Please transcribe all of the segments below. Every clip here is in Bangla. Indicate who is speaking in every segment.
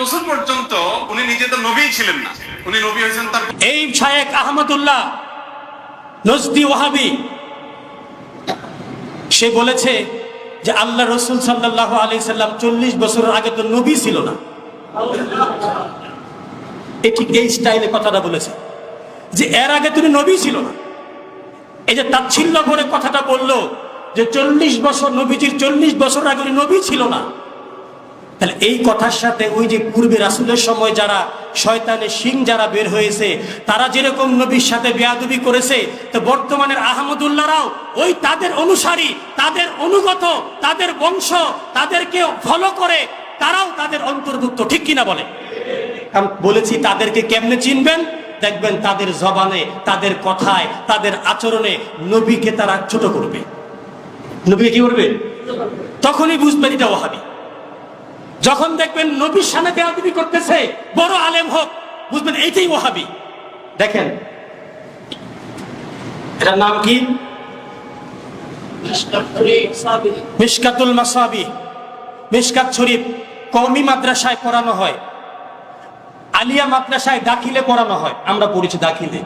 Speaker 1: বছর পর্যন্ত উনি নিজে তো নবী ছিলেন না। উনি নবী হয়েছেন তার
Speaker 2: এই শায়েক আহমদুল্লাহ, নজদি ওয়াহাবি, সে বলেছে যে আল্লাহ রসুল সাল্লাহ আলি সাল্লাম চল্লিশ বছরের আগে তো নবী ছিল না। এ ঠিক এই স্টাইলে কথাটা বলেছে যে এর আগে তুমি নবী ছিল না। এই যে তাচ্ছিল্য করে কথাটা বলল যে চল্লিশ বছর নবীজির চল্লিশ বছর আগে নবী ছিল না। তাহলে এই কথার সাথে ওই যে পূর্বে রাসুলের সময় যারা শয়তানের সিং যারা বের হয়েছে তারা যেরকম নবীর সাথে বেয়াদবি করেছে তো বর্তমানের আহমদুল্লাহরাও ওই তাদের অনুসারী তাদের অনুগত তাদের বংশ তাদেরকে ফলো করে তারাও তাদের অন্তর্ভুক্ত ঠিক কিনা বলে? বলেছি তাদেরকে কেমনে চিনবেন? দেখবেন তাদের জবানে তাদের কথায় তাদের আচরণে নবীকে তারা ছোট করবে। নবীকে কি করবে? তখনই বুঝবেন এটা ওহাবি যখন দেখবেন নবীর সামনে বেয়াদবি করতেছে, বড় আলেম হোক, বুঝবেন এইটাই ওহাবি। দেখেন, এটার নাম কি? মিশকাতুল মাসাবি। মিশকাত শরীফ কওমি মাদ্রাসায় পড়ানো হয়। আলিয়া মাদ্রাসায় দাখিলে পড়ানো হয়। আমরা পড়েছি দাখিলে।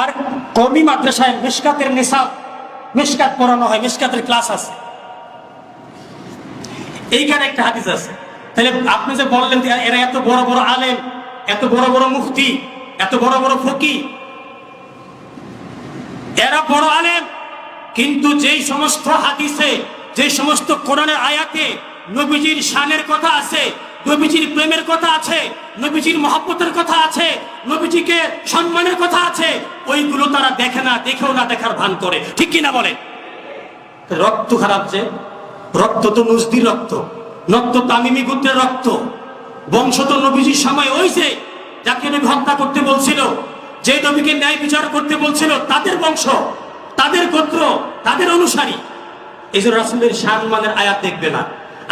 Speaker 2: আর কওমি মাদ্রাসায় মিশকাতের নিসাব, মিশকাত পড়ানো হয়, মিশকাতের ক্লাস আছে। এইখানে একটা হাদিস আছে। তাহলে আপনি যে বললেন এরা এত বড় বড় আলেম, এত বড় বড় মুফতি, এত বড় বড় ফকি এরা বড় আলেম, কিন্তু যেই সমস্ত হাদিসে যে সমস্ত কোরআনের আয়াতে নবীজির শানের কথা আছে, নবীজির প্রেমের কথা আছে, নবীজির মহব্বতের কথা আছে, নবীজিকে সম্মানের কথা আছে, ওইগুলো তারা দেখে না, দেখেও না দেখার ভান করে। ঠিক কিনা বলে রক্ত খারাপ যে রক্ত তো নজদির রক্ত রক্ত তামিমি গোত্রের রক্ত। বংশ তো নবীজির সময় যে যাকে নবী হত্যা করতে বলছিল, যে নবীকে ন্যায় বিচার করতে বলছিল, তাদের বংশ, তাদের গোত্র, তাদের অনুসারী। এই যে রাসুলের সম্মানের আয়াত দেখবে না।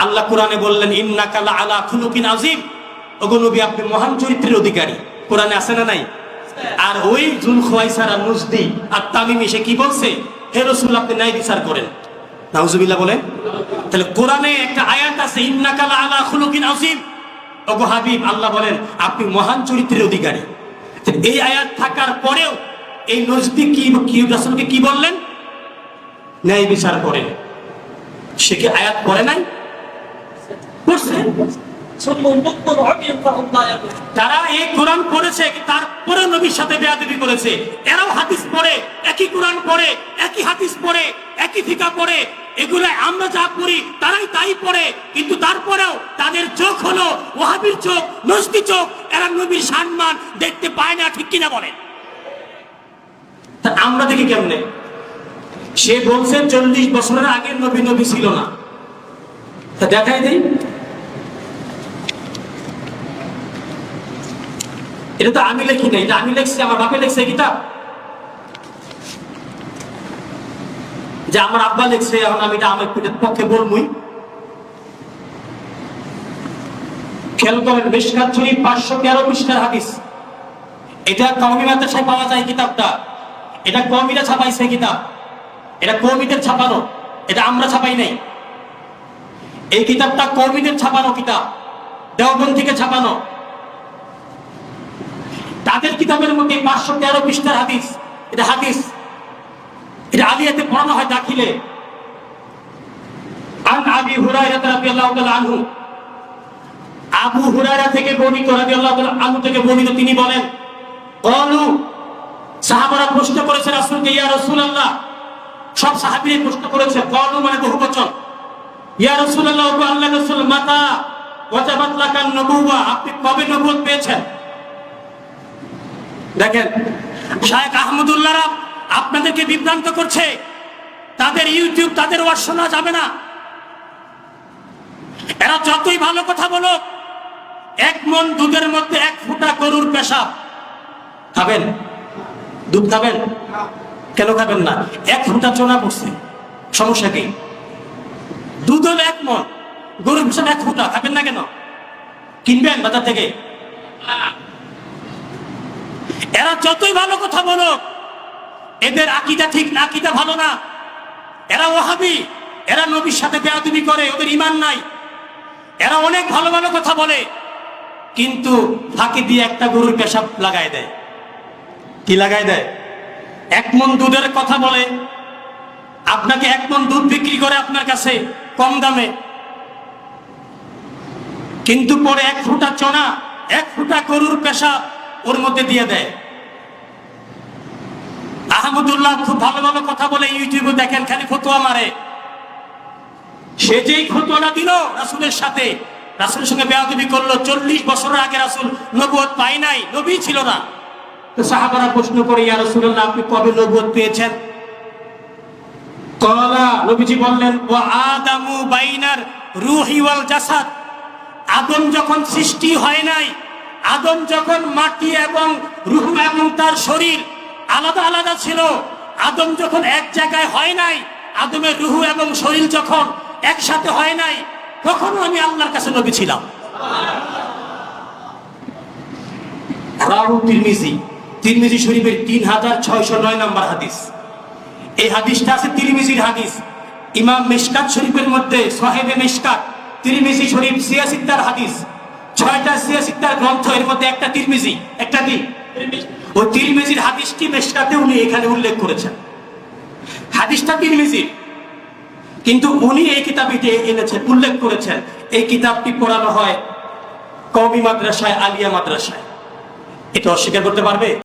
Speaker 2: আল্লাহ কোরআনে বললেন ইন্না কালা আলা খুলুকিন আজিম ওগো নবী, আপনি মহান চরিত্রের অধিকারী। কোরআনে আছে না নাই? আর ওই জুল খোয়াইসারা নুজদি আর তামিমি, সে কি বলছে? হে রসুল, আপনি ন্যায় বিচার করেন। নাউজুবিল্লাহ বলেন তাহলে কোরআনে একটা আয়াত আছে হাবিব, আল্লাহ বলেন, আপনি মহান চরিত্রের অধিকারী। এই আয়াত থাকার পরেও এই নজদি কি কি রাসূলকে কি বললেন? ন্যায় বিচার করে। সে কি আয়াত পড়ে নাই? পড়ছে? তারা এই কোরআন পড়েছে, তারপরে নবীর সাথে করেছে। এরাও পড়ে, একই কোরআন পড়ে, একই পড়ে, একই ফিকা পড়ে। এগুলো আমরা যা তারাই তাই পড়ে। কিন্তু তারপরেও তাদের চোখ হলো ওহাবির চোখ, নস্তি চোখ। এরা নবীর সম্মান দেখতে পায় না, ঠিক কিনা বলে আমরা দেখি কেমনে? সে বলছে, চল্লিশ বছরের আগে নবী নবী ছিল না। দেখাই দেই। এটা তো আমি লেখি আমি লেখছি, আমার বাপে লেখছে কিতাব। যে আমার আব্বা লেখছে, এখন আমি এটা পক্ষে বলবই। খেয়াল করেন পাঁচশো তেরো পৃষ্ঠার হাদিস। এটা কওমি মাদ্রাসায় পাওয়া যায় কিতাবটা। এটা কমিটা ছাপাইছে কিতাব। এটা কমিদের ছাপানো। এটা আমরা ছাপাই নাই। এই কিতাবটা কমিদের ছাপানো কিতাব। দেওবন থেকে ছাপানো। তাদের কিতাবের মধ্যে পাঁচশো তেরো পৃষ্ঠার হাদিস। এটা হাদিস। এটা আলিয়াতে পড়ানো হয় দাখিলে। আন আবি হুরায়রা রাদিয়াল্লাহু তাআলা আনহু। আবু হুরায়রা থেকে বর্ণিত, রাদিয়াল্লাহু তাআলা আনহু থেকে বর্ণিত তিনি বলেন ক্বালু সাহাবারা প্রশ্ন করেছে রাসূলকে, ইয়া রাসূলুল্লাহ। সব সাহাবীরা প্রশ্ন করেছে ক্বালু মানে বহুবচন ইয়া রাসূলুল্লাহ ওগো আল্লাহর রাসূল, মাতা ওয়াজাবাত লাকান নবুওয়া। আপনি কবে নবুয়ত পেয়েছেন? দেখেন, শায়েখ আহমদুল্লাহরা আপনাদেরকে বিভ্রান্ত করছে। তাদের ইউটিউব, তাদের ওয়াজ শোনা যাবে না। এরা যতই ভালো কথা বলো এক মন দুধের মধ্যে এক ফুটা গরুর পেশাব। খাবেন? দুধ খাবেন? কেন খাবেন না? এক ফুটা চোনা পড়ছে। সমস্যা কি? দুধ হলো এক মন, গরুর পেশাব এক ফুটা, খাবেন না কেন? কিনবেন বাজার থেকে? এরা যতই ভালো কথা বলো এদের আকিদা ঠিক না, আকিদা ভালো না। এরা ওহাবি, এরা নবীর সাথে বেয়াদবি করে, ওদের ইমান নাই। এরা অনেক ভালো ভালো কথা বলে, কিন্তু ফাঁকি দিয়ে একটা গরুর পেশাব লাগাই দেয়। কি লাগাই দেয়? এক মন দুধের কথা বলে, আপনাকে এক মন দুধ বিক্রি করে আপনার কাছে কম দামে। কিন্তু পরে এক ফুটা চনা, এক ফুটা গরুর পেশাব ওর মধ্যে দিয়ে দেয়। আহমদুল্লাহ খুব ভালো ভালো কথা বলে ইউটিউবে দেখেন, খালি ফতোয়া মারে। সে যেই ফতোয়াটা দিল রাসুলের সাথে, রাসুলের সঙ্গে বেয়াদবি করল, চল্লিশ বছরের আগে রাসুল নবুয়ত পাই নাই, নবী ছিল না। তো সাহাবারা প্রশ্ন করে, ইয়া রাসূলুল্লাহ, আপনি কবে নবুয়ত পেয়েছেন? কলা, নবীজি বললেন ওয়াল জাসাদ। আদম যখন সৃষ্টি হয় নাই, আদম যখন মাটি এবং রুহু এবং তার শরীর আলাদা আলাদা ছিল। আদম যখন এক জায়গায় হয় নাই, আদমের রুহু এবং শরীর যখন একসাথে হয় নাই, তখনও আমি আল্লাহর কাছে নবী ছিলাম। তিরমিজি। তিরমিজি শরীফের তিন হাজার ছয়শো নয় নম্বর হাদিস। এই হাদিসটা আছে হাদিস। ইমাম শরীফের মধ্যে শরীফ হাদিস। ছয়টা গ্রন্থ এর মধ্যে একটা তিরমিজি, একটা কি? ওই তিরমিজির হাদিসটি মিশকাতে উনি এখানে উল্লেখ করেছেন। হাদিসটা তিরমিজির কিন্তু উনি এই কিতাবটি এনেছেন, উল্লেখ করেছেন, এই কিতাবটি পড়ানো হয় কওমি মাদ্রাসায়, আলিয়া মাদ্রাসায়। এটা অস্বীকার করতে পারবে?